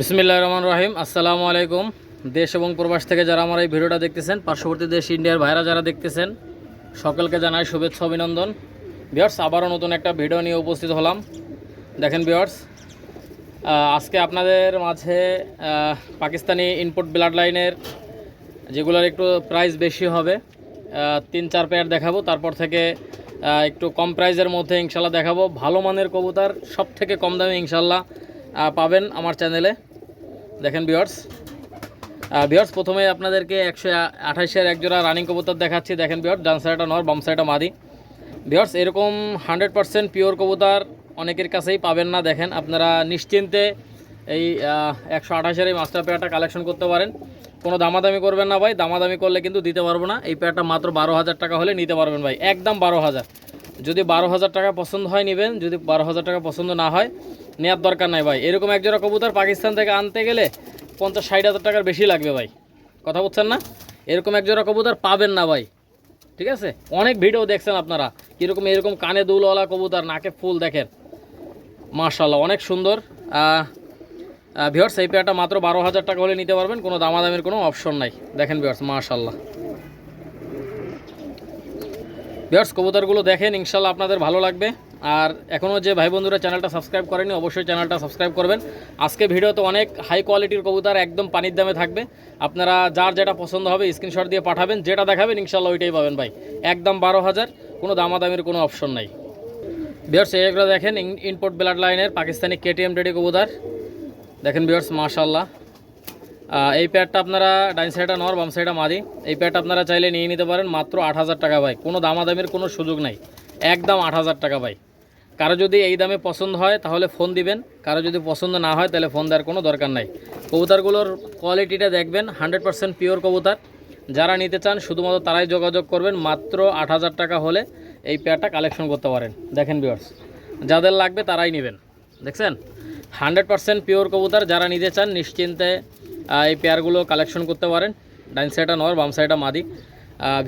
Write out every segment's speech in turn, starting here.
বিসমিল্লাহ রহমান রহিম। আসসালামু আলাইকুম। দেশ এবং প্রবাস থেকে যারা আমার এই ভিডিওটা দেখতেছেন, পার্শ্ববর্তী দেশ ইন্ডিয়ার ভাইরা যারা দেখতেছেন, সকলকে জানাই শুভেচ্ছা, অভিনন্দন। বিয়ার্স আবারও নতুন একটা ভিডিও নিয়ে উপস্থিত হলাম। দেখেন বিয়ার্স আজকে আপনাদের মাঝে পাকিস্তানি ইনপুট ব্লাড লাইনের যেগুলোর একটু প্রাইস বেশি হবে তিন, চার পেয়ার দেখাবো। তারপর থেকে একটু কম প্রাইজের মধ্যে ইনশাল্লাহ দেখাবো। ভালো মানের কবুতার সব থেকে কম দামে ইনশাল্লাহ পাবেন আমার চ্যানেলে। দেখেন বিয়ার্স বিয়ার্স প্রথমে আপনাদেরকে একশো আঠাশের একজোড়া রানিং কবুতর দেখাচ্ছি। দেখেন বিয়ার্স ডান সাইডটা নর, বাম সাইডটা মাদি। বিয়ার্স এরকম হান্ড্রেড পারসেন্ট পিওর কবুতর অনেকের কাছেই পাবেন না। দেখেন, আপনারা নিশ্চিন্তে এই একশো আঠাশের এই মাস্টার পেয়ারটা কালেকশন করতে পারেন। কোনো দামাদামি করবেন না ভাই। দামাদামি করলে কিন্তু দিতে পারব না। এই পেয়ারটা মাত্র বারো হাজার টাকা হলে নিতে পারবেন ভাই। একদম বারো হাজার। যদি বারো হাজার টাকা পছন্দ হয় নেবেন, যদি বারো হাজার টাকা পছন্দ না হয় নেওয়ার দরকার নাই ভাই। এরকম একজোড়া কবুতর পাকিস্তান থেকে আনতে গেলে পঞ্চাশ ষাট হাজার টাকার বেশি লাগবে ভাই। কথা বলছেন না? এরকম একজোড়া কবুতর পাবেন না ভাই। ঠিক আছে? অনেক ভিডিও দেখছেন আপনারা। কীরকম, এরকম কানে দুলওয়ালা কবুতর, নাকে ফুল দেখেন। মার্শাল্লাহ অনেক সুন্দর। ভিওর্স এই পেয়ারটা মাত্র বারো হাজার টাকা হলে নিতে পারবেন। কোনো দামাদামের কোনো অপশন নাই। দেখেন ভিওর্স মার্শাল্লাহ ভিওর্স কবুতরগুলো দেখেন, ইনশাল্লাহ আপনাদের ভালো লাগবে। আর এখনও যে ভাই বন্ধুরা চ্যানেলটা সাবস্ক্রাইব করেনি, অবশ্যই চ্যানেলটা সাবস্ক্রাইব করবেন। আজকে ভিডিওতে অনেক হাই কোয়ালিটির কবুতর একদম পানির দামে থাকবে। আপনারা যার যেটা পছন্দ হবে স্ক্রিনশট দিয়ে পাঠাবেন, যেটা দেখাবেন, ইনশাল্লাহ ওইটাই পাবেন ভাই। একদম বারো হাজার, কোনো দামাদামের কোনো অপশন নাই। বিয়ার্স এগুলো দেখেন ইনপোর্ট ব্লাড লাইনের পাকিস্তানি কেটিএম রেডি কবুতর। দেখেন বিয়ার্স মাশাল্লাহ এই প্যাডটা আপনারা ডাইন সাইডটা নর বাম সাইডটা মাদি। এই প্যাডটা আপনারা চাইলে নিয়ে নিতে পারেন মাত্র আট হাজার টাকা ভাই। কোনো দামাদামের কোনো সুযোগ নাই। একদম আট হাজার টাকা ভাই। কারও যদি এই দামে পছন্দ হয়, তাহলে ফোন দিবেন। কারও যদি পছন্দ না হয়, তাহলে ফোন দেওয়ার কোনো দরকার নাই। কবুতারগুলোর কোয়ালিটিটা দেখবেন হান্ড্রেড পার্সেন্ট পিওর কবুতর। যারা নিতে চান, শুধুমাত্র তারাই যোগাযোগ করবেন। মাত্র আট হাজার টাকা হলে এই পেয়ারটা কালেকশন করতে পারেন। দেখেন বিয়ার্স যাদের লাগবে তারাই নেবেন। দেখছেন? হান্ড্রেড পার্সেন্ট পিওর কবুতর। যারা নিতে চান, নিশ্চিন্তে এই পেয়ারগুলো কালেকশন করতে পারেন। ডাইন সাইডটা নর, বাম সাইডটা মাদি।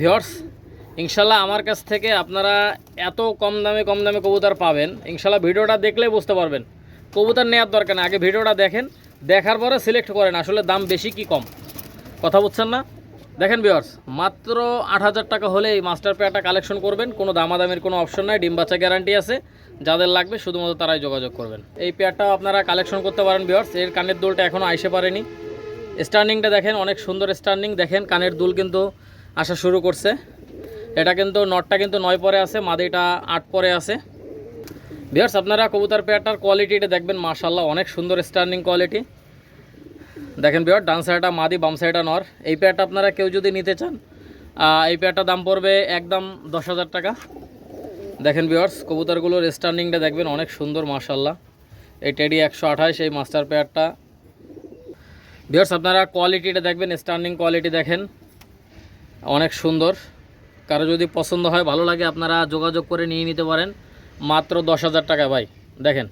ভিওর্স ইনশাল্লাহ আমার কাছ থেকে আপনারা এত কম দামে কম দামে কবুতর পাবেন। ইনশাল্লাহ ভিডিওটা দেখলেই বুঝতে পারবেন। কবুতর নেওয়ার দরকার নেই। আগে ভিডিওটা দেখেন। দেখার পরে সিলেক্ট করেন, আসলে দাম বেশি কি কম। কথা বুঝছেন না? দেখেন বিয়ার্স মাত্র আট হাজার টাকা হলে এই মাস্টার পেয়ারটা কালেকশন করবেন। কোনো দামাদামের কোনো অপশন নাই। ডিম বাচ্চা গ্যারান্টি আছে। যাদের লাগবে, শুধুমাত্র তারাই যোগাযোগ করবেন। এই পেয়ারটাও আপনারা কালেকশন করতে পারেন বিয়ার্স এর কানের দোলটা এখনও আইসে পারেনি। স্টার্নিংটা দেখেন, অনেক সুন্দর স্টার্নিং। দেখেন, কানের দুল কিন্তু আসা শুরু করছে। এটা কিন্তু, নটটা কিন্তু নয় পরে আছে, মাদিটা আট পরে আছে। বিয়ার্স আপনারা কবুতর পেয়ারটার কোয়ালিটিটা দেখবেন মাশাল্লাহ অনেক সুন্দর স্টার্নিং কোয়ালিটি। দেখেন বিয়ার ডান সাইডটা মাদি, বাম সাইডটা নর। এই পেয়ারটা আপনারা কেউ যদি নিতে চান এই পেয়ারটার দাম পড়বে একদম দশ হাজার টাকা। দেখেন বিয়ার্স কবুতরগুলোর স্টার্নিংটা দেখবেন, অনেক সুন্দর মাশাল্লাহ এই টেডি একশো আঠাশ, এই মাস্টার পেয়ারটা বিয়ার্স আপনারা কোয়ালিটিটা দেখবেন স্টার্নিং কোয়ালিটি দেখেন। অনেক সুন্দর। কারও যদি পছন্দ হয়, ভালো লাগে, আপনারা যোগাযোগ করে নিয়ে নিতে পারেন। মাত্র দশ হাজার টাকা ভাই, দেখেন।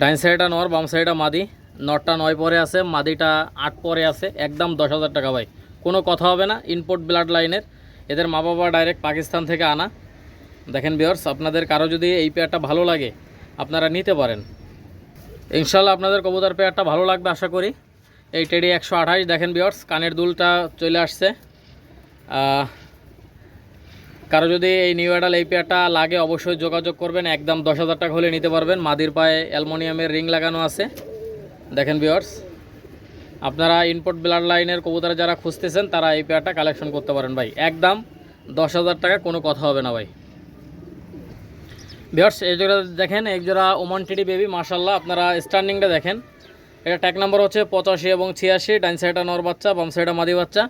ডাইন সাইডটা নর, বাম সাইডটা মাদি। নটটা নয় পরে আছে, মাদিটা আট পরে আছে, একদম দশ হাজার টাকা ভাই। কোনো কথা হবে না ইনপোর্ট ব্লাড লাইনের এদের মা বাবা ডাইরেক্ট পাকিস্তান থেকে আনা। দেখেন বিয়ার্স আপনাদের কারও যদি এই পেয়ারটা ভালো লাগে, আপনারা নিতে পারেন। ইনশাল্লাহ আপনাদের কবুতর পেয়ারটা ভালো লাগবে, আশা করি। এই টেডি একশো আঠাশ, দেখেন বিয়ার্স কানের দুলটা চলে আসছে। কারও যদি এই নিউ অ্যাডাল এই পেয়ারটা লাগে, অবশ্যই যোগাযোগ করবেন। একদম দশ হাজার টাকা হলে নিতে পারবেন। মাদির পায়ে অ্যালমোনিয়ামের রিং লাগানো আছে। দেখেন বিয়ার্স আপনারা ইনপোর্ট ব্লাড লাইনের কবুতর যারা খুঁজতেছেন, তারা এই পেয়ারটা কালেকশন করতে পারেন ভাই। একদম দশ হাজার টাকা কোনো কথা হবে না ভাই। বিয়ার্স এই জোড়া দেখেন, এক জোড়া ওমান টিডি বেবি মার্শাল্লাহ আপনারা স্টার্নিংটা দেখেন। এটা ট্যাক নাম্বার হচ্ছে পঁচাশি এবং ছিয়াশি ডাইন সাইডটা নর বাচ্চা, বাম সাইডটা মাদি বাচ্চা।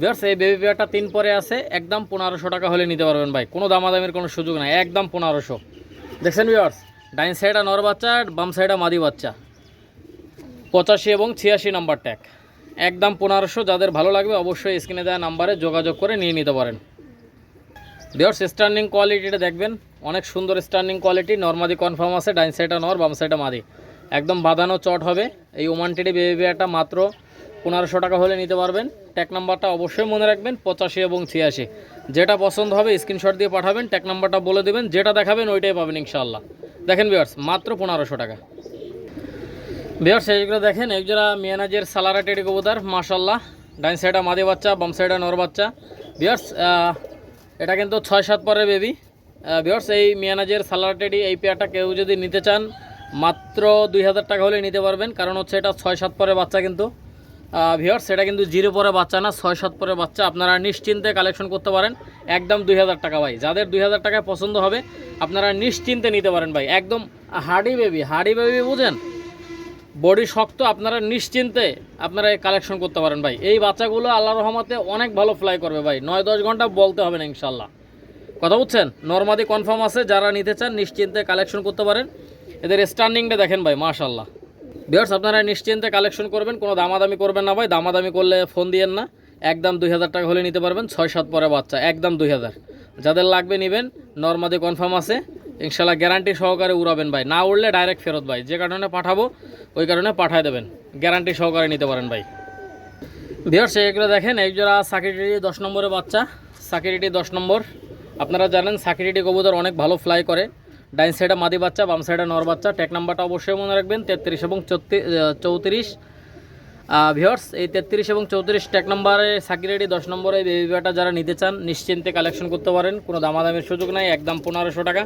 বিয়ার্স এই বেবি পেয়ারটা তিন পরে আছে, একদম পনেরোশো টাকা হলে নিতে পারবেন ভাই। কোনো দামাদামির কোনো সুযোগ নাই, একদম পনেরোশো। দেখছেন বিয়ার্স ডাইন সাইডটা নর বাচ্চা, বাম সাইডটা মাদি বাচ্চা। পঁচাশি এবং ছিয়াশি নাম্বার ট্যাক একদম পনেরোশো, যাদের ভালো লাগবে অবশ্যই স্ক্রিনে দেওয়া নাম্বারে যোগাযোগ করে নিয়ে নিতে পারেন। বিয়ার্স স্টার্নিং কোয়ালিটিটা দেখবেন। অনেক সুন্দর স্টার্নিং কোয়ালিটি নর্মাদি কনফার্ম আছে ডাইন সাইডটা নর, বাম সাইডটা মাদি। একদম বাঁধানো চট হবে। এই ওমান টেডি বেবি বিয়ারটা মাত্র পনেরোশো টাকা হলে নিতে পারবেন। ট্যাক নাম্বারটা অবশ্যই মনে রাখবেন, পঁচাশি এবং ছিয়াশি। যেটা পছন্দ হবে স্ক্রিনশট দিয়ে পাঠাবেন ট্যাক নাম্বারটা বলে দেবেন, যেটা দেখাবেন, ওইটাই পাবেন ইনশাআল্লাহ। দেখেন বিয়ার্স মাত্র পনেরোশো টাকা। বিহার সেইগুলো দেখেন একজোড়া মিয়ানাজের সালারা টেডি কবুতর মাশাল্লাহ ডাইন সাইডে মাদি বাচ্চা, বাম সাইডে নর বাচ্চা। বিয়ার্স এটা কিন্তু ছয় সাত পরের বেবি বিয়ার্স এই মিয়ানাজের সালারটেডি এই পেয়ারটা কেউ যদি নিতে চান, মাত্র দুই হাজার টাকা হলে নিতে পারবেন, কারণ হচ্ছে এটা ছয় সাত পরের বাচ্চা কিন্তু। ভিওর্স সেটা কিন্তু জিরো পরে বাচ্চা না, ছয় সাত পরে বাচ্চা, আপনারা নিশ্চিন্তে কালেকশন করতে পারেন। একদম দুই হাজার টাকা ভাই, যাদের দুই হাজার টাকায় পছন্দ হবে, আপনারা নিশ্চিন্তে নিতে পারেন ভাই, একদম হাড়ি বেবি হাড়ি বেবি বুঝেন? বডি শক্ত, আপনারা নিশ্চিন্তে আপনারা এই কালেকশন করতে পারেন ভাই। এই বাচ্চাগুলো আল্লাহ রহমতে অনেক ভালো ফ্লাই করবে ভাই। নয়, দশ ঘণ্টা বলতে হবে না ইনশাল্লাহ কথা বুঝছেন? নর্মাদি কনফার্ম আছে, যারা নিতে চান, নিশ্চিন্তে কালেকশন করতে পারেন। এদের স্ট্যান্ডিংটা দেখেন ভাই মাশাল্লাহ বিয়ার্স আপনারা নিশ্চিন্তে কালেকশন করবেন, কোনো দামাদামি করবেন না ভাই। দামাদামি করলে ফোন দিয়েন না। একদম দুই হাজার টাকা হলে নিতে পারবেন, ছয়, সাত পরে বাচ্চা, একদম দুই হাজার। যাদের লাগবে নেবেন নর্মাদি কনফার্ম আছে। ইনশাল্লাহ গ্যারান্টি সহকারে উড়াবেন ভাই। না উড়লে ডাইরেক্ট ফেরত ভাই। যে কারণে পাঠাবো, ওই কারণে পাঠায় দেবেন। গ্যারান্টি সহকারে নিতে পারেন ভাই। বিয়ার্স এগুলো দেখেন এক জোড়া সাকিরিটি দশ নম্বরের বাচ্চা সাকিরিটি দশ নম্বর, আপনারা জানেন সাকিরিটি কবুতর অনেক ভালো ফ্লাই করে। ডাইন সাইডে মাদি বাচ্চা, বাম সাইডে নর বাচ্চা। টেক নাম্বারটা অবশ্যই মনে রাখবেন, তেত্রিশ এবং চৌত্রিশ। ভিওর্স এই তেত্রিশ এবং চৌত্রিশ টেক নাম্বারে সাকিরিটি দশ নম্বরে এই বেবিটা যারা নিতে চান, নিশ্চিন্তে কালেকশন করতে পারেন। কোনো দামাদামের সুযোগ নাই, একদম পনেরোশো টাকা।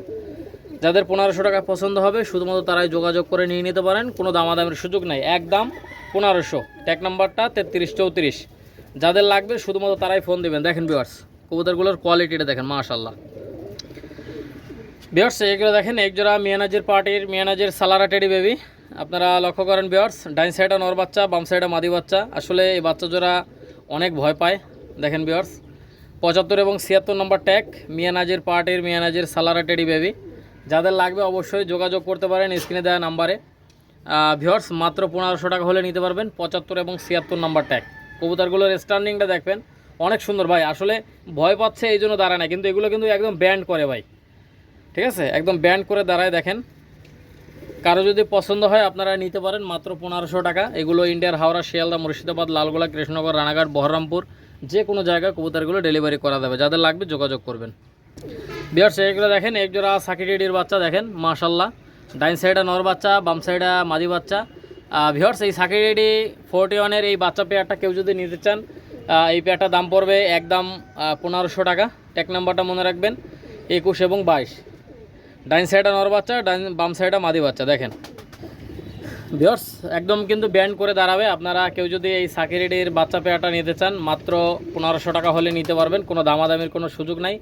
যাদের পনেরোশো টাকা পছন্দ হবে, শুধুমাত্র তারাই যোগাযোগ করে নিয়ে নিতে পারেন। কোনো দামাদামের সুযোগ নাই। একদম পনেরোশো। ট্যাগ নাম্বারটা তেত্রিশ চৌত্রিশ। যাদের লাগবে, শুধুমাত্র তারাই ফোন দেবেন। দেখেন বিয়ার্স কবুতরগুলোর কোয়ালিটিটা দেখেন মাশাল্লাহ বিয়ার্স এগুলো দেখেন, একজোড়া মিয়ানাজের পার্টির মিয়ানাজের সালারা টেডি বেবি আপনারা লক্ষ্য করেন বিয়ার্স ডাইন সাইডে নর বাচ্চা, বাম সাইডে মাদি বাচ্চা। আসলে এই বাচ্চা জোড়া অনেক ভয় পায়। দেখেন বিয়ার্স পঁচাত্তর এবং ছিয়াত্তর নম্বর ট্যাগ মিয়ানাজের পার্টির মিয়ানাজের সালারা টেডি বেবি যাদের লাগবে অবশ্যই যোগাযোগ করতে পারেন, স্ক্রিনে দেওয়া নাম্বারে। ভিওর্স মাত্র পনেরোশো টাকা হলে নিতে পারবেন পঁচাত্তর এবং ছিয়াত্তর নাম্বার ট্যাগ কবুতরগুলোর স্ট্যান্ডিংটা দেখবেন, অনেক সুন্দর ভাই। আসলে ভয় পাচ্ছে, এই জন্য দাঁড়ায় না, কিন্তু এগুলো কিন্তু একদম ব্যান্ড করে ভাই। ঠিক আছে? একদম ব্যান্ড করে দাঁড়ায় দেখেন। কারও যদি পছন্দ হয়, আপনারা নিতে পারেন মাত্র পনেরোশো টাকা। এগুলো ইন্ডিয়ার হাওড়া, শিয়ালদা, মুর্শিদাবাদ, লালগোলা, কৃষ্ণনগর, রানাঘাট, বহরমপুর, যে কোনো জায়গায় কবুতরগুলো ডেলিভারি করা যাবে। যাদের লাগবে যোগাযোগ করবেন। বিয়ার এগুলো দেখেন, এক জোড়া সাকিটিডির বাচ্চা দেখেন মাশাল্লাহ ডাইন সাইডে নর বাচ্চা, বাম সাইডে মাদি বাচ্চা। ভিওর্স এই সাকিটিডি ফোরটি ওয়ানের এই বাচ্চা পেয়ারটা কেউ যদি নিতে চান এই পেয়ারটার দাম পড়বে একদম পনেরোশো টাকা। টেক নাম্বারটা মনে রাখবেন, একুশ এবং বাইশ। ডাইন সাইডে নর বাচ্চা, ডাইন বাম সাইডে মাদি বাচ্চা, দেখেন। ভিওর্স একদম কিন্তু ব্যান্ড করে দাঁড়াবে। আপনারা কেউ যদি এই সাকিরিডির বাচ্চা পেয়াটা নিতে চান, মাত্র পনেরোশো টাকা হলে নিতে পারবেন। কোনো দামাদামির কোনো সুযোগ নাই।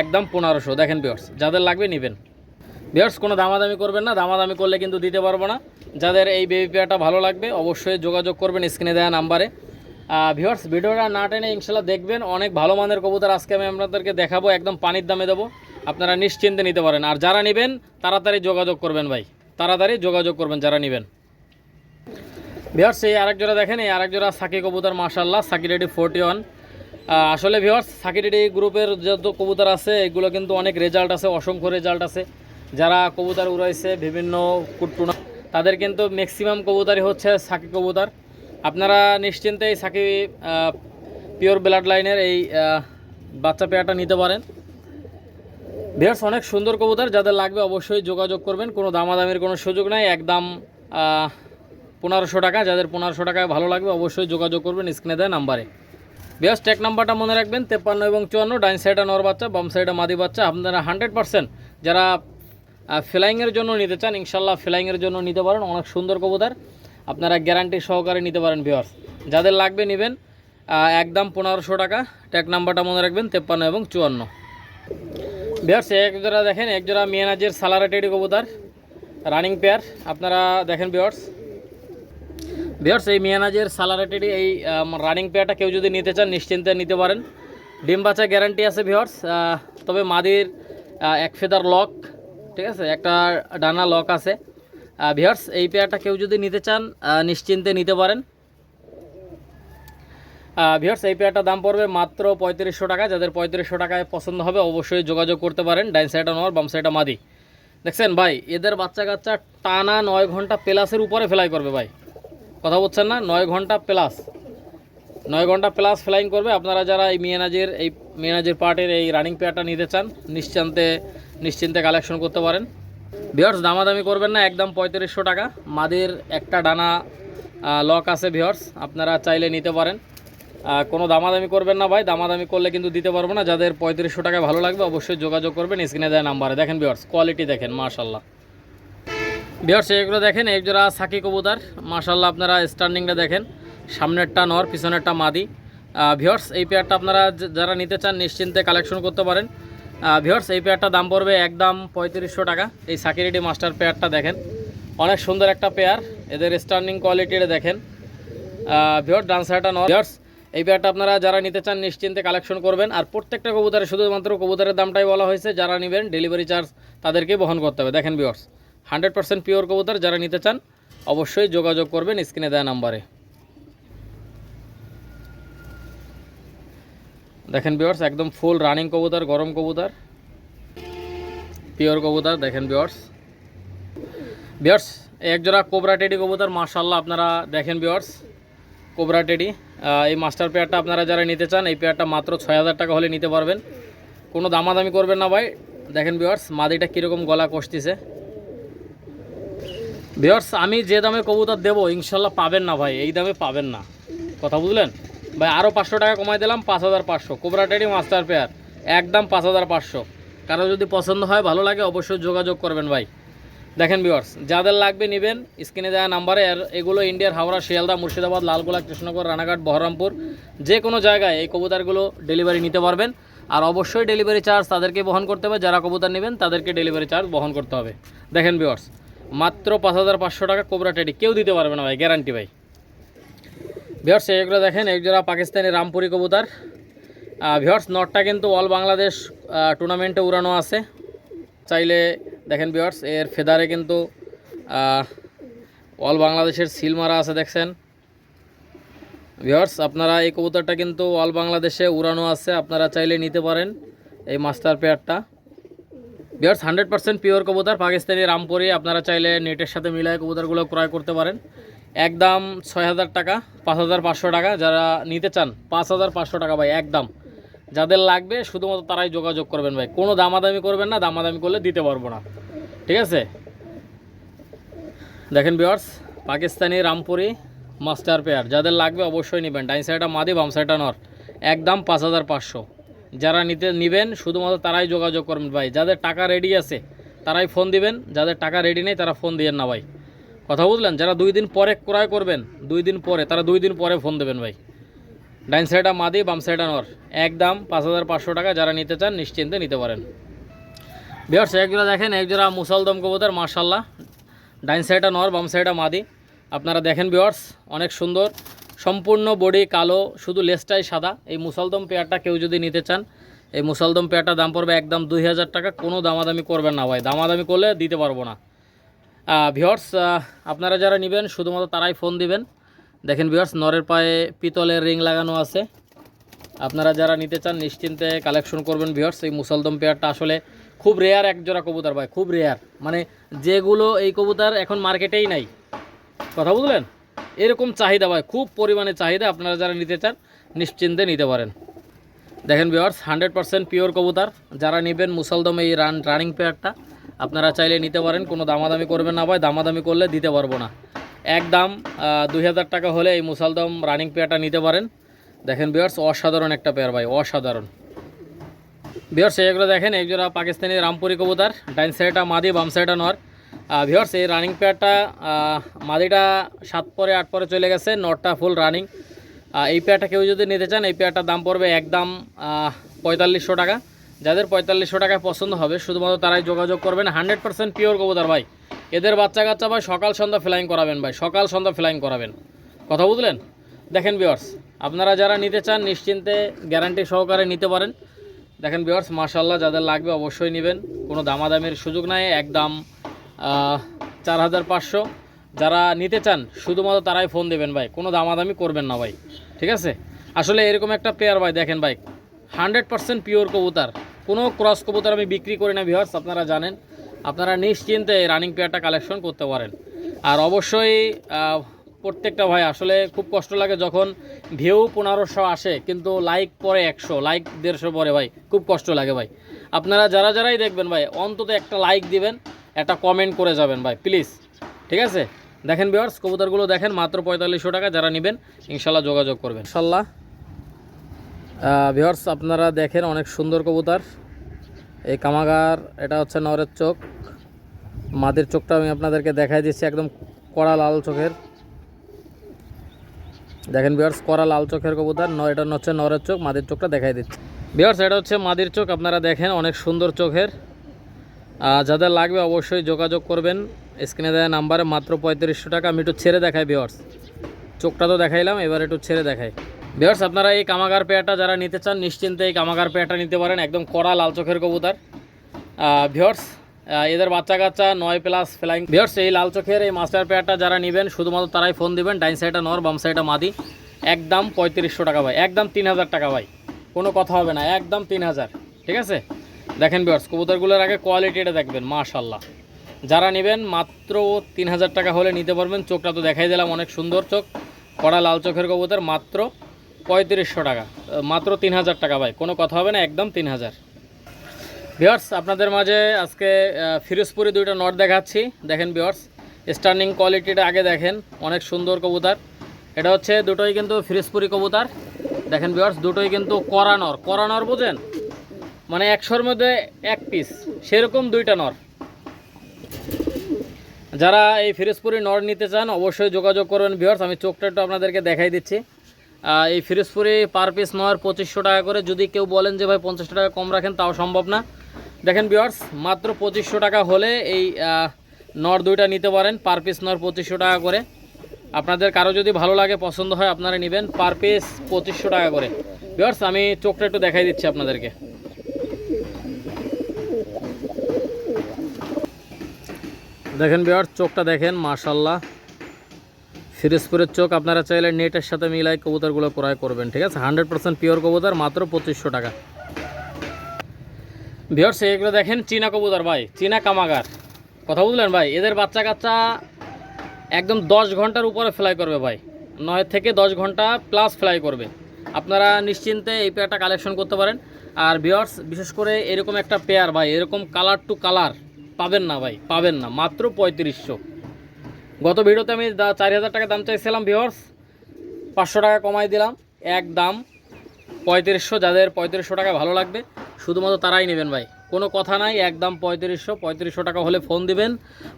একদম পনেরোশো। দেখেন ভিওর্স যাদের লাগবে নেবেন। ভিওর্স কোনো দামাদামি করবেন না। দামাদামি করলে কিন্তু দিতে পারব না। যাদের এই বেবি পেয়াটা ভালো লাগবে, অবশ্যই যোগাযোগ করবেন স্ক্রিনে দেওয়া নাম্বারে। ভিওর্স ভিডিওটা না টেনে ইনশাল্লাহ দেখবেন। অনেক ভালো মানের কবুতর আজকে আমি আপনাদেরকে দেখাবো। একদম পানির দামে দেবো। আপনারা নিশ্চিন্তে নিতে পারেন। আর যারা নেবেন, তাড়াতাড়ি যোগাযোগ করবেন ভাই। তাড়াতাড়ি যোগাযোগ করবেন যারা নেবেন। ভিওর্স এই আরেক জোড়া দেখেন, এই আরেক জোড়া সাকি কবুতর মাশাল্লাহ সাকি রেডি ফোরটি ওয়ান আসলে ভিওর্স সাকি রেডি গ্রুপের যত কবুতর আছে, এগুলো কিন্তু অনেক রেজাল্ট আছে, অসংখ্য রেজাল্ট আছে। যারা কবুতর উড়াইছে বিভিন্ন কুট্টুনা, তাদের কিন্তু ম্যাক্সিমাম কবুতরই হচ্ছে সাকি কবুতর। আপনারা নিশ্চিন্তে এই সাকি পিওর ব্লাড লাইনের এই বাচ্চা পেয়ারটা নিতে পারেন। ভিয়ার্স অনেক সুন্দর কবুতর, যাদের লাগবে অবশ্যই যোগাযোগ করবেন, কোনো দামাদামির কোনো সুযোগ নাই, একদম পনেরোশো টাকা, যাদের পনেরোশো টাকায় ভালো লাগবে অবশ্যই যোগাযোগ করবেন স্ক্রিনে দেয় নাম্বারে। বিয়াস ট্যাক নাম্বারটা মনে রাখবেন, তেপ্পান্ন এবং চুয়ান্ন ডাইন সাইডে নর বাচ্চা, বাম সাইডে মাদি বাচ্চা। আপনারা হান্ড্রেড পার্সেন্ট যারা ফ্লাইংয়ের জন্য নিতে চান ইনশাল্লাহ ফ্লাইংয়ের জন্য নিতে পারেন, অনেক সুন্দর কবুতর। আপনারা গ্যারান্টি সহকারে নিতে পারেন ভিওয়ার্স যাদের লাগবে নেবেন একদম পনেরোশো টাকা ট্যাক নাম্বারটা মনে রাখবেন, তেপ্পান্ন এবং চুয়ান্ন। বিয়ার্স এক জোড়া দেখেন, এক জোড়া মিয়ানাজের সালারা টেডি কবুতর রানিং পেয়ার আপনারা দেখেন বিয়ার্স বিয়ার্স এই মিয়ানাজের সালারা টেডি এই রানিং পেয়ারটা কেউ যদি নিতে চান, নিশ্চিন্তে নিতে পারেন। ডিম বাচ্চা গ্যারান্টি আছে ভিওর্স তবে মাদির এক ফেদার লক ঠিক আছে? একটা ডানা লক আছে। ভিওর্স এই পেয়ারটা কেউ যদি নিতে চান নিশ্চিন্তে নিতে পারেন। ভিওর্স এই পেয়ারটার দাম পড়বে মাত্র পঁয়ত্রিশশো টাকা। যাদের পঁয়ত্রিশশো টাকায় পছন্দ হবে, অবশ্যই যোগাযোগ করতে পারেন। ডাইন সাইডে নর, বাম সাইডে মাদি। দেখছেন ভাই, এদের বাচ্চা কাচ্চা টানা নয় ঘণ্টা প্লাসের উপরে ফেলাই করবে ভাই। কথা বলছেন না, নয় ঘণ্টা প্লাস নয় ঘণ্টা প্লাস ফ্লাইং করবে। আপনারা যারা এই মিয়ানাজের এই মিয়ানাজের পার্টের এই রানিং পেয়ারটা নিতে চান, নিশ্চিন্তে নিশ্চিন্তে কালেকশন করতে পারেন। ভিওর্স দামাদামি করবেন না, একদম পঁয়ত্রিশশো টাকা। মাদের একটা ডানা লক আছে ভিওর্স আপনারা চাইলে নিতে পারেন। কোনো দামাদামি করবেন না ভাই, দামাদামি করলে কিন্তু দিতে পারব না। যাদের পঁয়ত্রিশশো টাকা ভালো লাগবে, অবশ্যই যোগাযোগ করবেন স্ক্রিনে দেওয়া নাম্বারে দেখেন ভিওর্স কোয়ালিটি দেখেন মাশাল্লাহ ভিওর্স এগুলো দেখেন, এক জোড়া সাকি কবুতার। মাশাল্লাহ আপনারা স্ট্যান্ডিংটা দেখেন। সামনেরটা নর, পিছনেরটা মাদি। ভিওর্স এই পেয়ারটা আপনারা যারা নিতে চান, নিশ্চিন্তে কালেকশন করতে পারেন। ভিওর্স এই পেয়ারটা দাম পড়বে একদম পঁয়ত্রিশশো টাকা। এই সাকিরিটি মাস্টার পেয়ারটা দেখেন। অনেক সুন্দর একটা পেয়ার এদের স্ট্যান্ডিং কোয়ালিটিটা দেখেন। ভিওর ডান্সারটা নর। ভিওর্স এই পেয়ারটা আপনারা যারা নিতে চান, নিশ্চিন্তে কালেকশন করবেন। আর প্রত্যেকটা কবুতরে শুধুমাত্র কবুতরের দামটাই বলা হয়েছে। যারা নেবেন ডেলিভারি চার্জ তাদেরকে বহন করতে হবে। দেখেন ভিওর্স হান্ড্রেড পার্সেন্ট পিওর কবুতর যারা নিতে চান, অবশ্যই যোগাযোগ করবেন, স্ক্রিনে দেওয়া নাম্বারে। দেখেন বিয়ার্স একদম ফুল রানিং কবুতর, গরম কবুতর পিওর কবুতর, দেখেন বিয়ার্স বিয়ার্স এক জোড়া কোবরা টেডি কবুতর মার্শাল্লাহ আপনারা দেখেন বিয়ার্স কোবরা টেডি এই মাস্টার পেয়ারটা আপনারা যারা নিতে চান, এই পেয়ারটা মাত্র ছয় হাজার টাকা হলে নিতে পারবেন। কোনো দামাদামি করবেন না ভাই। দেখেন বিয়ার্স মাদিটা কীরকম গলা কষতিছে। বিয়ার্স আমি যে দামে কবুতর দেবো, ইনশাল্লাহ পাবেন না ভাই। এই দামে পাবেন না। কথা বুঝলেন? ভাই আরও পাঁচশো টাকা কমাই দিলাম, পাঁচ হাজার পাঁচশো। কোবরা টেডি মাস্টার পেয়ার, একদম পাঁচ হাজার পাঁচশো। কারও যদি পছন্দ হয়, ভালো লাগে, অবশ্যই যোগাযোগ করবেন ভাই। দেখেন ভিউয়ার্স যাদের লাগবে নেবেন, স্ক্রিনে দেওয়া নাম্বারে, আর এগুলো ইন্ডিয়ার হাওড়া, শিয়ালদা, মুর্শিদাবাদ, লালগোলা, কৃষ্ণনগর, রানাঘাট, বহরমপুর, যে কোনো জায়গায় এই কবুতারগুলো ডেলিভারি নিতে পারবেন। আর অবশ্যই ডেলিভারি চার্জ তাদেরকে বহন করতে হবে। যারা কবুতর নেবেন, তাদেরকে ডেলিভারি চার্জ বহন করতে হবে। দেখেন ভিউয়ার্স মাত্র পাঁচ হাজার পাঁচশো টাকা কোবরা টেডি। কেউ দিতে পারবে না ভাই গ্যারান্টি ভাই। ভিউয়ার্স এগুলো দেখেন এক জোড়া পাকিস্তানি রামপুরি কবুতর। ভিউয়ার্স নটটা কিন্তু অল বাংলাদেশ টুর্নামেন্টে উড়ানো আছে। চাইলে দেখেন ভিউয়ার্স এর ফেদারে কিন্তু অল বাংলাদেশের সিল মারা আছে, দেখছেন। ভিউয়ার্স আপনারা এই কবুতরটা কিন্তু অল বাংলাদেশে উড়ানো আছে, আপনারা চাইলে নিতে পারেন এই মাস্টার পেয়ারটা ভিউয়ার্স হান্ড্রেড পার্সেন্ট পিওর কবুতর। পাকিস্তানি রামপুরি, আপনারা চাইলে নেটের সাথে মিলায় কবুতরগুলো ক্রয় করতে পারেন। একদম ছয় হাজার টাকা, পাঁচ হাজার পাঁচশো টাকা। যারা নিতে চান, পাঁচ হাজার পাঁচশো টাকা ভাই, একদম। যাদের লাগবে, শুধুমাত্র তারাই যোগাযোগ করবেন ভাই। কোনো দামাদামি করবেন না, দামাদামি করলে দিতে পারব না। ঠিক আছে? দেখেন বিয়ার্স পাকিস্তানি রামপুরি মাস্টার পেয়ার। যাদের লাগবে অবশ্যই নেবেন। ডাইন সাইডটা মাদি, বাম সাইডটা নর। একদম পাঁচ হাজার পাঁচশো। যারা নিতে নেবেন, শুধুমাত্র তারাই যোগাযোগ করবেন ভাই। যাদের টাকা রেডি আছে, তারাই ফোন দিবেন। যাদের টাকা রেডি নেই, তারা ফোন দিয়েন না ভাই। কথা বুঝলেন? যারা দুই দিন পরে ক্রয় করবেন, দুই দিন পরে, তারা দুই দিন পরে ফোন দেবেন ভাই। ডাইন সাইডটা মাদি, বাম সাইডটা নর। এক দাম পাঁচ হাজার পাঁচশো টাকা, যারা নিতে চান, নিশ্চিন্তে নিতে পারেন। বিয়ার্স একজোড়া দেখেন একজোড়া মুসলদম কবুতর মার্শাল্লাহ ডাইন সাইডটা নর, বাম সাইডটা মাদি। আপনারা দেখেন বিয়ার্স অনেক সুন্দর। সম্পূর্ণ বডি কালো, শুধু লেসটাই সাদা। এই মুসলদম পেয়ারটা কেউ যদি নিতে চান, এই মুসলদম পেয়ারটা দাম পড়বে একদম দুই হাজার টাকা। কোনো দামাদামি করবেন না ভাই, দামাদামি করলে দিতে পারব না। ভিওর্স আপনারা যারা নেবেন, শুধুমাত্র তারাই ফোন দিবেন। দেখেন ভিওর্স নরের পায়ে পিতলের রিং লাগানো আছে। আপনারা যারা নিতে চান, নিশ্চিন্তে কালেকশন করবেন ভিওর্স এই মুসলদম পেয়ারটা আসলে খুব রেয়ার এক জোড়া কবুতর ভাই, খুব রেয়ার মানে যেগুলো এই কবুতর এখন মার্কেটেই নাই। কথা বুঝলেন? এরকম চাহিদা ভাই, খুব পরিমাণে চাহিদা আপনারা যারা নিতে চান, নিশ্চিন্তে নিতে পারেন। দেখেন ভিওয়ার্স হান্ড্রেড পার্সেন্ট পিওর কবুতর। যারা নেবেন মুসলদম এই রান রানিং পেয়ারটা আপনারা চাইলে নিতে পারেন, কোনো দামাদামি করবেন না ভাই, দামাদামি করলে দিতে পারব না। একদম দুই হাজার টাকা হলে এই মুসলদম রানিং পেয়ারটা নিতে পারেন। দেখেন ভিওয়ার্স অসাধারণ একটা পেয়ার ভাই, অসাধারণ। ভিওর্স এগুলো দেখেন একজোড়া পাকিস্তানি রামপুরি কবুতর ডাইন সাইডটা মাদি, বাম সাইডটা নর। ভিওর্স এই রানিং পেয়ারটা মাদিটা সাত পরে, আট পরে চলে গেছে, নটটা ফুল রানিং এই পেয়ারটা কেউ যদি নিতে চান, এই পেয়ারটার দাম পড়বে একদম পঁয়তাল্লিশশো টাকা। যাদের পঁয়তাল্লিশশো টাকায় পছন্দ হবে, শুধুমাত্র তারাই যোগাযোগ করবেন। হান্ড্রেড পার্সেন্ট পিওর কবুতর ভাই। এদের বাচ্চা কাচ্চা ভাই, সকাল সন্ধ্যা ফ্লাইং করাবেন ভাই, সকাল সন্ধ্যা ফ্লাইং করাবেন। কথা বুঝলেন? দেখেন বিয়ার্স আপনারা যারা নিতে চান, নিশ্চিন্তে গ্যারান্টি সহকারে নিতে পারেন। দেখেন বিয়ার্স মার্শাল্লাহ যাদের লাগবে অবশ্যই নেবেন। কোনো দামাদামির সুযোগ নাই, একদম চার হাজার পাঁচশো। যারা নিতে চান, শুধুমাত্র তারাই ফোন দেবেন ভাই। কোনো দামাদামি করবেন না ভাই। ঠিক আছে? আসলে এরকম একটা পেয়ার ভাই, দেখেন ভাই। হান্ড্রেড পার্সেন্ট পিওর কবুতর। কোনো ক্রস কবুতর আমি বিক্রি করি না ভিওয়ার্স আপনারা জানেন। আপনারা নিশ্চিন্তে রানিং পেয়ারটা কালেকশন করতে পারেন। আর অবশ্যই প্রত্যেকটা ভাই, আসলে খুব কষ্ট লাগে যখন ভিউ পনেরোশো আসে, কিন্তু লাইক পরে একশো লাইক দেড়শো পরে ভাই, খুব কষ্ট লাগে ভাই। আপনারা যারা যারাই দেখবেন ভাই, অন্তত একটা লাইক দিবেন। একটা কমেন্ট করে যাবেন ভাই প্লিজ ঠিক আছে? দেখেন বিয়ার্স কবুতরগুলো দেখেন, মাত্র পঁয়তাল্লিশশো টাকা যারা নেবেন, ইনশাল্লাহ যোগাযোগ করবেন। ইনশাল্লাহ। ভিওর্স আপনারা দেখেন অনেক সুন্দর কবুতর। এই কামাগার, এটা হচ্ছে নরের চোখ। মাদের চোখটা আমি আপনাদেরকে দেখাই দিচ্ছি, একদম কড়া লাল চোখের। দেখেন বিয়ার্স কড়া লাল চোখের কবুতর, ন এটা হচ্ছে নরের চোখ, মাদের চোখটা দেখাই দিচ্ছি। বিয়ার্স এটা হচ্ছে মাদের চোখ, আপনারা দেখেন অনেক সুন্দর চোখের। যাদের লাগবে অবশ্যই যোগাযোগ করবেন। স্ক্রিনে দেওয়া নাম্বারে মাত্র পঁয়ত্রিশশো টাকা। আমি একটু ছেড়ে দেখাই বিয়ার্স চোখটা তো দেখাইলাম, এবার একটু ছেড়ে দেখাই। বিয়ার্স আপনারা এই কামাগার পেয়াটা যারা নিতে চান, নিশ্চিন্তে এই কামাগার পেয়াটা নিতে পারেন। একদম কড়া লাল চোখের কবুতার। ভিওর্স এদের বাচ্চা কাচ্চা নয় প্লাস ফ্লাইং ভিওর্স এই লাল চোখের এই মাস্টার পেয়ারটা যারা নেবেন, শুধুমাত্র তারাই ফোন দিবেন। ডাইন সাইডে নর, বাম সাইডে মাদি। একদম পঁয়ত্রিশশো টাকা ভাই। একদম তিন হাজার টাকা ভাই। কোনো কথা হবে না। একদম তিন হাজার। ঠিক আছে? দেখেন ভিওর্স কবুতরগুলোর আগে কোয়ালিটিটা দেখবেন মাশাল্লাহ যারা নেবেন মাত্র তিন হাজার টাকা হলে নিতে পারবেন, চোখটা তো দেখাই দিলাম, অনেক সুন্দর চোখ। কড়া লাল চোখের কবুতর, মাত্র পঁয়ত্রিশশো টাকা। মাত্র তিন হাজার টাকা ভাই, কোনো কথা হবে না, একদম তিন হাজার ভিওর্স আপনাদের মাঝে আজকে ফিরোজপুরি দুইটা নট দেখাচ্ছি। দেখেন ভিওর্স স্টার্নিং কোয়ালিটিটা আগে দেখেন, অনেক সুন্দর কবুতর। এটা হচ্ছে দুটোই কিন্তু ফিরোজপুরি কবুতর। দেখেন ভিওর্স দুটোই কিন্তু করানর করানর বোঝেন? মানে একশোর মধ্যে এক পিস সেরকম দুইটা নর। যারা এই ফিরোজপুরি নর নিতে চান, অবশ্যই যোগাযোগ করবেন ভিওর্স আমি চোখটা একটু আপনাদেরকে দেখাই দিচ্ছি। এই ফিরোজপুরি পার পিস নর পঁচিশশো টাকা করে। যদি কেউ বলেন যে, ভাই পঞ্চাশ টাকা কম রাখেন তাও সম্ভব না। দেখেন ভিওর্স মাত্র পঁচিশশো টাকা হলে এই নর দুইটা নিতে পারেন। পার পিস নর পঁচিশশো টাকা করে। আপনাদের কারও যদি ভালো লাগে, পছন্দ হয়, আপনারা নেবেন। পার পিস পঁচিশশো টাকা করে। ভিওর্স আমি চোখটা একটু দেখাই দিচ্ছি আপনাদেরকে। দেখেন বিয়ার, চোখটা দেখেন মাশাল্লাহ ফিরোজপুরের চোখ, আপনারা চাইলে নেটের সাথে মিলাই কবুতরগুলো ক্রয় করবেন, ঠিক আছে? হান্ড্রেড পার্সেন্ট পিওর কবুতর, মাত্র পঁচিশশো টাকা। ভিওর্স এগুলো দেখেন, চীনা কবুতর ভাই, চীনা কামাগার। কথা বুঝলেন ভাই? এদের বাচ্চা কাচ্চা একদম দশ ঘণ্টার উপরে ফ্লাই করবে ভাই। নয় থেকে দশ ঘণ্টা প্লাস ফ্লাই করবে। আপনারা নিশ্চিন্তে এই পেয়ারটা কালেকশন করতে পারেন। আর ভিওর্স বিশেষ করে এরকম একটা পেয়ার ভাই, এরকম কালার টু কালার পাবেন না ভাই, পাবেন না, মাত্র পঁয়ত্রিশশো। গত ভিডিওতে আমি চার হাজার টাকা দাম চাইছিলাম ভিওর্স পাঁচশো টাকা কমাই দিলাম, এক দাম। পঁয়ত্রিশশো, যাদের পঁয়ত্রিশশো টাকা ভালো লাগবে, শুধুমাত্র তারাই নেবেন ভাই। কোনো কথা নাই একদম পঁয়ত্রিশশো পঁয়ত্রিশশো টাকা হলে ফোন দিবেন।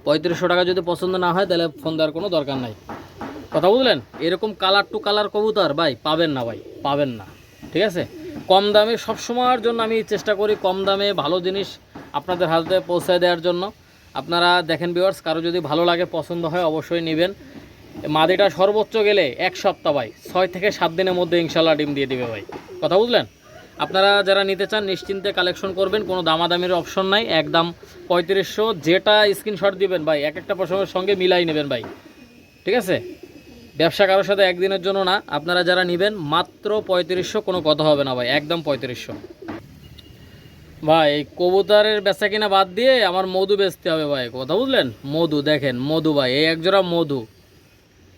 পঁয়ত্রিশশো টাকা যদি পছন্দ না হয়, তাহলে ফোন দেওয়ার কোনো দরকার নাই। কথা বুঝলেন? এরকম কালার টু কালার কবুতর ভাই, পাবেন না ভাই, পাবেন না। ঠিক আছে? কম দামে সব সময়ের জন্য আমি চেষ্টা করি, কম দামে ভালো জিনিস আপনাদের হাতে পৌঁছায় দেওয়ার জন্য। আপনারা দেখেন ভিউয়ার্স কারও যদি ভালো লাগে, পছন্দ হয়, অবশ্যই নেবেন। মাদিটা সর্বোচ্চ গেলে এক সপ্তাহ ভাই, ছয় থেকে সাত দিনের মধ্যে ইনশাল্লাহ ডিম দিয়ে দিবে ভাই। কথা বুঝলেন? আপনারা যারা নিতে চান, নিশ্চিন্তে কালেকশন করবেন, কোনো দামাদামির অপশন নাই। একদম পঁয়ত্রিশশো যেটা স্ক্রিনশট দিবেন ভাই, এক একটা পশমের সঙ্গে মিলাই নেবেন ভাই। ঠিক আছে? ব্যবসা কারোর সাথে একদিনের জন্য না। আপনারা যারা নেবেন, মাত্র পঁয়ত্রিশশো কোনো কথা হবে না ভাই, একদম পঁয়ত্রিশশো। ভাই, কবুতরের বেচা কিনা বাদ দিয়ে আমার মধু বেচতে হবে ভাই, কথা বুঝলেন? মধু, দেখেন, মধু ভাই, এই একজোড়া মধু।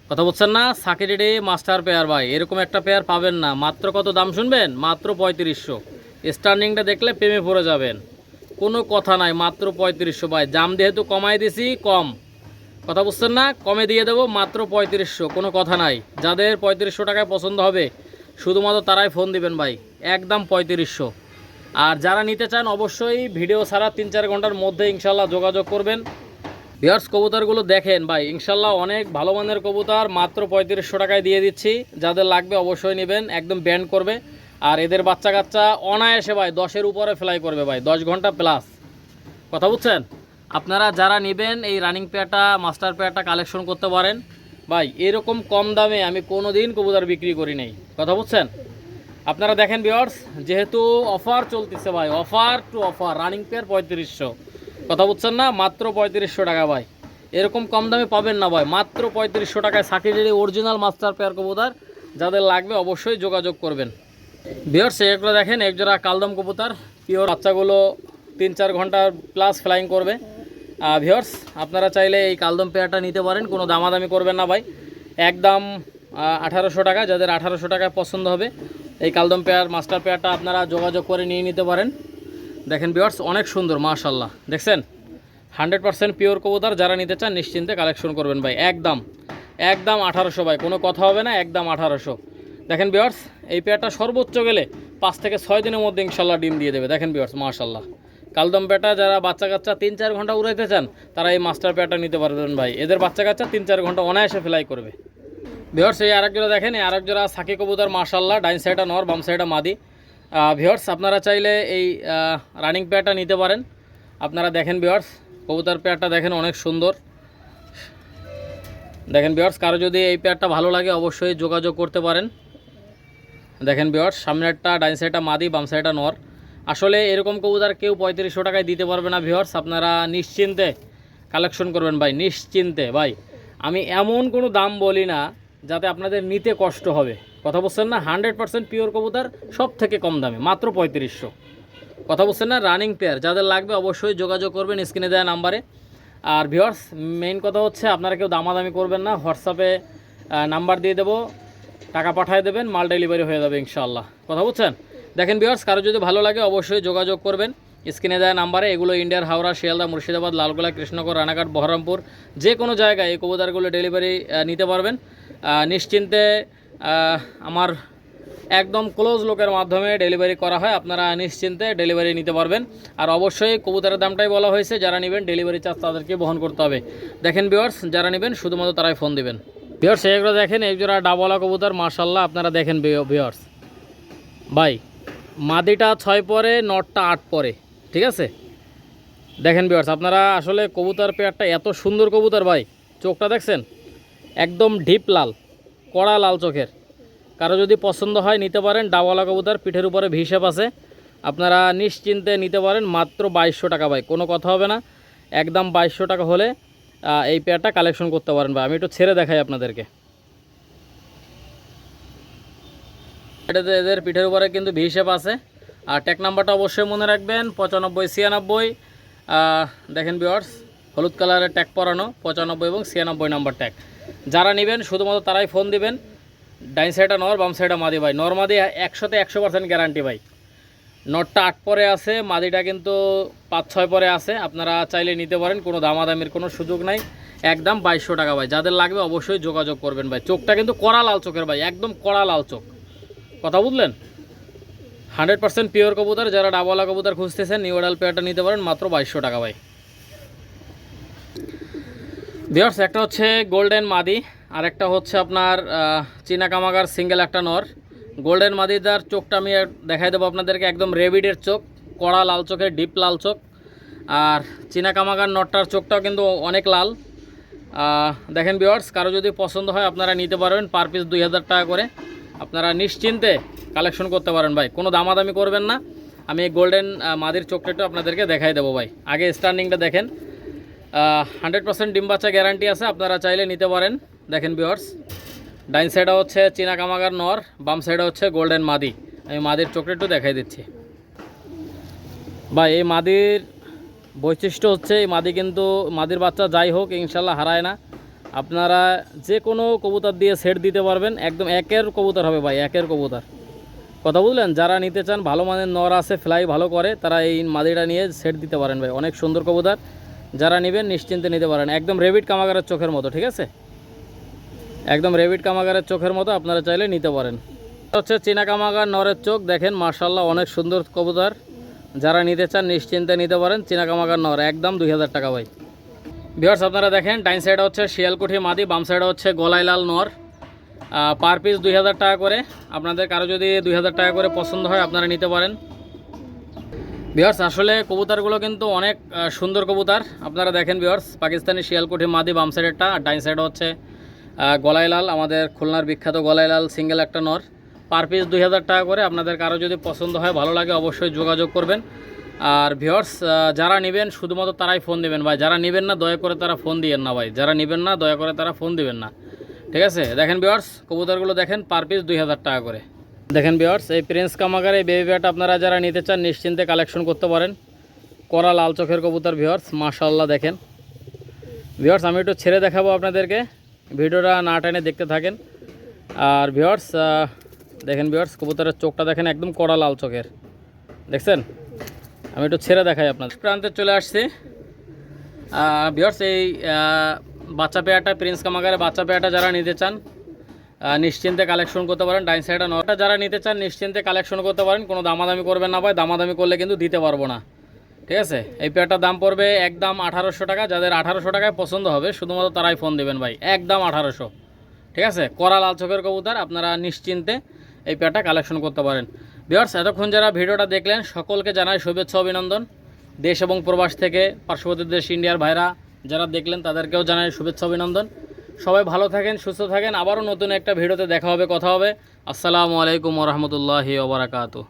কথা বলছেন না? সাকিরিডে মাস্টার পেয়ার ভাই, এরকম একটা পেয়ার পাবেন না। মাত্র কত দাম শুনবেন? মাত্র পঁয়ত্রিশশো। স্টার্নিংটা দেখলে প্রেমে পড়ে যাবেন। কোনো কথা নাই, মাত্র পঁয়ত্রিশশো ভাই। দাম যেহেতু কমাই দিছি, কম। কথা বুঝছেন না? কমে দিয়ে দেবো, মাত্র পঁয়ত্রিশশো। কোনো কথা নাই। যাদের পঁয়ত্রিশশো টাকায় পছন্দ হবে, শুধুমাত্র তারাই ফোন দিবেন ভাই। একদম পঁয়ত্রিশশো। আর যারা নিতে চান অবশ্যই ভিডিও ছাড়া তিন চার ঘণ্টার মধ্যে ইনশাল্লাহ যোগাযোগ করবেন। বিয়ার্স কবুতরগুলো দেখেন ভাই, ইনশাল্লাহ অনেক ভালো মানের কবুতর, মাত্র পঁয়ত্রিশশো টাকায় দিয়ে দিচ্ছি। যাদের লাগবে অবশ্যই নেবেন, একদম ব্যান্ড করবে। আর এদের বাচ্চা কাচ্চা অনায়াসে ভাই, দশের উপরে ফ্লাই করবে ভাই, দশ ঘণ্টা প্লাস কথা বুঝছেন? আপনারা যারা নেবেন, এই রানিং পেয়ারটা মাস্টার পেয়ারটা কালেকশন করতে পারেন। ভাই, এরকম কম দামে আমি কোনো দিন কবুতর বিক্রি করি নাই। কথা বুঝছেন? আপনারা দেখেন বিয়ার্স যেহেতু অফার চলতেছে ভাই offer to offer running pair পঁয়ত্রিশশো। কথা বুঝছেন না? মাত্র পঁয়ত্রিশশো টাকা ভাই। এরকম কম দামে পাবেন না ভাই। মাত্র পঁয়ত্রিশশো টাকায় সাকিরের অরিজিনাল মাস্টার পেয়ার কবুতর। যাদের লাগবে অবশ্যই যোগাযোগ করবেন। বিয়ার্স এগুলো দেখেন একজোড়া কালদম কবুতার পিওর বাচ্চাগুলো তিন চার ঘণ্টার প্লাস ফ্লাইং করবে। ভিওর্স আপনারা চাইলে এই কালদম পেয়ারটা নিতে পারেন, কোনো দামাদামি করবেন না ভাই। একদম আঠারোশো টাকা, যাদের আঠারোশো টাকায় পছন্দ হবে, এই কালদম পেয়ার, মাস্টার পেয়ারটা আপনারা যোগাযোগ করে নিয়ে নিতে পারেন। দেখেন বিয়ার্স অনেক সুন্দর মাশাল্লাহ দেখছেন? হান্ড্রেড পার্সেন্ট পিওর কবুতর, যারা নিতে চান, নিশ্চিন্তে কালেকশন করবেন ভাই। একদম একদম আঠারোশো ভাই। কোনো কথা হবে না, একদম আঠারোশো। দেখেন বিয়ার্স এই পেয়ারটা সর্বোচ্চ গেলে পাঁচ থেকে ছয় দিনের মধ্যে ইনশাল্লাহ ডিম দিয়ে দেবে। দেখেন বিয়ার্স মাশাল্লাহ কালদম পেটা যারা বাচ্চা কাচ্চা তিন চার ঘণ্টা উড়াইতে চান, তারা এই মাস্টার পেয়ারটা নিতে পারবেন ভাই। এদের বাচ্চা কাচ্চা তিন চার ঘণ্টা অনায়াসে ফ্লাই করবে। ভিওর্স এই আরেক জোড়া দেখেন, এই আরেক জোড়া সাকি কবুতর মার্শাল্লাহ ডাইন সাইডটা নর, বাম সাইডটা মাদি। ভিওর্স আপনারা চাইলে এই রানিং পেয়ারটা নিতে পারেন। আপনারা দেখেন ভিওর্স কবুতর পেয়ারটা দেখেন অনেক সুন্দর। দেখেন ভিওর্স কারও যদি এই পেয়ারটা ভালো লাগে, অবশ্যই যোগাযোগ করতে পারেন। দেখেন ভিওর্স সামনেরটা ডাইন সাইডটা মাদি, বাম সাইডটা নর। আসলে এরকম কবুতর কেউ পঁয়ত্রিশশো টাকায় দিতে পারবে না ভিওর্স আপনারা নিশ্চিন্তে কালেকশন করবেন, ভাই, নিশ্চিন্তে, ভাই। আমি এমন কোনো দাম বলি না যাতে আপনাদের নিতে কষ্ট হবে। কথা বলছেন না, হান্ড্রেড পার্সেন্ট পিওর কবুতর সব থেকে কম দামে, মাত্র পঁয়ত্রিশশো। কথা বলছেন না, রানিং পেয়ার, যাদের লাগবে অবশ্যই যোগাযোগ করবেন, স্ক্রিনে দেওয়া নাম্বারে। আর ভিওর্স মেইন কথা হচ্ছে, আপনারা কেউ দামাদামি করবেন না, হোয়াটসঅ্যাপে নাম্বার দিয়ে দেবো, টাকা পাঠিয়ে দেবেন, মাল ডেলিভারি হয়ে যাবে ইনশাল্লাহ কথা বলছেন? দেখেন ভিওর্স কারও যদি ভালো লাগে, অবশ্যই যোগাযোগ করবেন। স্ক্রিনে দেওয়া নাম্বারে এগুলো ইন্ডিয়ার হাওড়া, শিয়ালদা, মুর্শিদাবাদ, লালগোলা, কৃষ্ণনগর, রানাঘাট, বহরমপুর, যে কোনো জায়গায় এই কবুতরগুলো ডেলিভারি নিতে পারবেন। নিশ্চিন্তে আমার একদম ক্লোজ লোকের মাধ্যমে ডেলিভারি করা হয়। আপনারা নিশ্চিন্তে ডেলিভারি নিতে পারবেন। আর অবশ্যই কবুতরের দামটাই বলা হয়েছে, যারা নেবেন ডেলিভারি চার্জ তাদেরকে বহন করতে হবে। দেখেন বিয়ার্স যারা নেবেন, শুধুমাত্র তারাই ফোন দিবেন। বিয়ার্স এগুলো দেখেন এই জোড়া ডাবলা কবুতর মার্শাল্লাহ আপনারা দেখেন বিয়ার্স বাই মাদিটা ছয় পরে, নটটা আট পরে। ঠিক আছে? দেখেন বিয়ার্স আপনারা আসলে কবুতর পেয়ারটা এত সুন্দর কবুতর ভাই, চোখটা দেখছেন? একদম ডিপ লাল, কড়া লাল চোখের। কারও যদি পছন্দ হয় নিতে পারেন ডাওয়ালা কবুতর, পিঠের উপরে ভিসেপ আছে। আপনারা নিশ্চিন্তে নিতে পারেন, মাত্র বাইশশো টাকা ভাই, কোনো কথা হবে না। একদম বাইশশো টাকা হলে এই পেয়ারটা কালেকশন করতে পারেন ভাই। আমি একটু ছেড়ে দেখাই আপনাদেরকে। এটাতে এদের পিঠের উপরে কিন্তু ভিসেপ আছে। আর ট্যাগ নাম্বারটা অবশ্যই মনে রাখবেন, পঁচানব্বই, ছিয়ানব্বই। দেখেন বিওয়ার্স হলুদ কালারের ট্যাগ পরানো, পঁচানব্বই এবং ছিয়ানব্বই নাম্বার ট্যাগ যারা নেবেন, শুধুমাত্র তারাই ফোন দিবেন। ডাইন সাইডে নর, বাম সাইডে মাদি ভাই। নর মাদি একশোতে একশো পার্সেন্ট গ্যারান্টি ভাই। নটটা আট পরে আছে, মাদিটা কিন্তু পাঁচ, ছয় পরে আছে। আপনারা চাইলে নিতে পারেন, কোনো দামাদামির কোনো সুযোগ নাই। একদম বাইশশো টাকা ভাই। যাদের লাগবে অবশ্যই যোগাযোগ করবেন ভাই। চোখটা কিন্তু কড়া লাল চোখের ভাই, একদম কড়া লাল চোখ। কথা বুঝলেন? হান্ড্রেড পার্সেন্ট পিওর কবুতর, যারা ডাবলা কবুতর খুঁজতেছেন নিউ অডাল পেয়ারটা নিতে পারেন মাত্র বাইশশো টাকা ভাই। বিয়ার্স একটা হচ্ছে গোল্ডেন মাদি আর একটা হচ্ছে আপনার চীনা কামাগার সিঙ্গেল একটা নর। গোল্ডেন মাদিদার চোখটা আমি দেখাই দেবো আপনাদেরকে, একদম রেবিডের চোখ, কড়া লাল চোখের ডিপ লাল চোখ। আর চীনা কামাগার নটটার চোখটাও কিন্তু অনেক লাল। দেখেন বিয়ার্স কারও যদি পছন্দ হয় আপনারা নিতে পারবেন পার পিস দুই হাজার টাকা করে। আপনারা নিশ্চিন্তে কালেকশন করতে পারেন ভাই। কোনো দামাদামি করবেন না। আমি গোল্ডেন মাদির একটু আপনাদেরকে দেখাই দেবো ভাই। আগে স্টার্নিংটা দেখেন। হান্ড্রেড পার্সেন্ট ডিম বাচ্চা গ্যারান্টি আছে, আপনারা চাইলে নিতে পারেন। দেখেন বিয়ার্স ডাইন সাইডে হচ্ছে চীনা কামাগার নর, বাম সাইডে হচ্ছে গোল্ডেন মাদি। আমি মাদির একটু দেখাই দিচ্ছি। ভাই, এই মাদির বৈশিষ্ট্য হচ্ছে, এই মাদি কিন্তু, মাদির বাচ্চা যাই হোক, ইনশাল্লাহ হারায় না। আপনারা যে কোনো কবুতর দিয়ে সেট দিতে পারবেন। একদম একের কবুতর হবে ভাই, একের কবুতর। কথা বুঝলেন? যারা নিতে চান, ভালো মানের নর আছে ফ্লাই ভালো করে, তারা এই মাদিটা নিয়ে সেট দিতে পারেন ভাই। অনেক সুন্দর কবুতর। যারা নেবেন, নিশ্চিন্তে নিতে পারেন। একদম রেবিট কামাগারের চোখের মতো, ঠিক আছে? একদম রেবিট কামাগারের চোখের মতো আপনারা চাইলে নিতে পারেন। হচ্ছে চীনা কামাগার নরের চোখ। দেখেন মার্শাল্লাহ অনেক সুন্দর কবুতর। যারা নিতে চান, নিশ্চিন্তে নিতে পারেন। চীনা কামাগার নর, একদম দুই হাজার টাকা ভাই। ভিওর্স আপনারা দেখেন, ডাইন সাইডে হচ্ছে শিয়ালকুঠি মাদি, বাম সাইডে হচ্ছে গলাই লাল নর পার পিস দুই হাজার টাকা করে। আপনাদের কারও যদি দুই হাজার টাকা করে পছন্দ হয়, আপনারা নিতে পারেন। বিহার্স আসলে কবুতারগুলো কিন্তু অনেক সুন্দর কবুতার। আপনারা দেখেন বিহার্স পাকিস্তানি শিয়ালকুঠি মাদি, বাম সাইডেরটা আর ডাইন সাইডে হচ্ছে গলাইলাল, আমাদের খুলনার বিখ্যাত গলাইলাল সিঙ্গেল একটা নর। পার পিস দুই হাজার টাকা করে, আপনাদের কারও যদি পছন্দ হয়, ভালো লাগে, অবশ্যই যোগাযোগ করবেন। আর ভিওর্স যারা নেবেন, শুধুমাত্র তারাই ফোন দেবেন ভাই। যারা নেবেন না, দয়া করে তারা ফোন দিবেন না ভাই। যারা নেবেন না, দয়া করে তারা ফোন দিবেন না। ঠিক আছে? দেখেন ভিওর্স কবুতরগুলো দেখেন পার পিস দুই হাজার টাকা করে। দেখেন ভিওর্স এই প্রিন্স কামাগার এই বেবি ব্যাট আপনারা যারা নিতে চান, নিশ্চিন্তে কালেকশন করতে পারেন। করা লাল চোখের কবুতর ভিওর্স মাশাল্লাহ দেখেন। ভিওর্স আমি একটু ছেড়ে দেখাবো আপনাদেরকে। ভিডিওটা না টেনে দেখতে থাকেন। আর ভিওর্স দেখেন ভিওর্স কবুতরের চোখটা দেখেন একদম কড়া লাল চোখের। দেখছেন? আমি একটু ছেড়ে দেখাই আপনাদের। প্রান্তে চলে আসছি। বিয়ার্স এই বাচ্চা পেয়ারটা প্রিন্স কামাগারে বাচ্চা পেয়ারটা যারা নিতে চান নিশ্চিন্তে কালেকশন করতে পারেন। ডাইন সাইডে নটা যারা নিতে চান, নিশ্চিন্তে কালেকশন করতে পারেন। কোনো দামাদামি করবেন না ভাই, দামাদামি করলে কিন্তু দিতে পারব না। ঠিক আছে? এই পেয়ারটার দাম পড়বে একদম আঠারোশো টাকা। যাদের আঠারোশো টাকায় পছন্দ হবে, শুধুমাত্র তারাই ফোন দেবেন ভাই। একদম আঠারোশো। ঠিক আছে? করা লাল চোখের কবুতর, আপনারা নিশ্চিন্তে এই পেয়ারটা কালেকশন করতে পারেন। ভিওর্স এতক্ষণ যারা ভিডিওটা দেখলেন, সকলকে জানাই শুভেচ্ছা, অভিনন্দন। দেশ এবং প্রবাস থেকে পার্শ্ববর্তী দেশ ইন্ডিয়ার ভাইরা যারা দেখলেন, তাদেরকেও জানাই শুভেচ্ছা, অভিনন্দন। সবাই ভালো থাকেন, সুস্থ থাকেন। আবারও নতুন একটা ভিডিওতে দেখা হবে, কথা হবে। আসসালামু আলাইকুম রহমতুল্লাহি ওবরাকাতু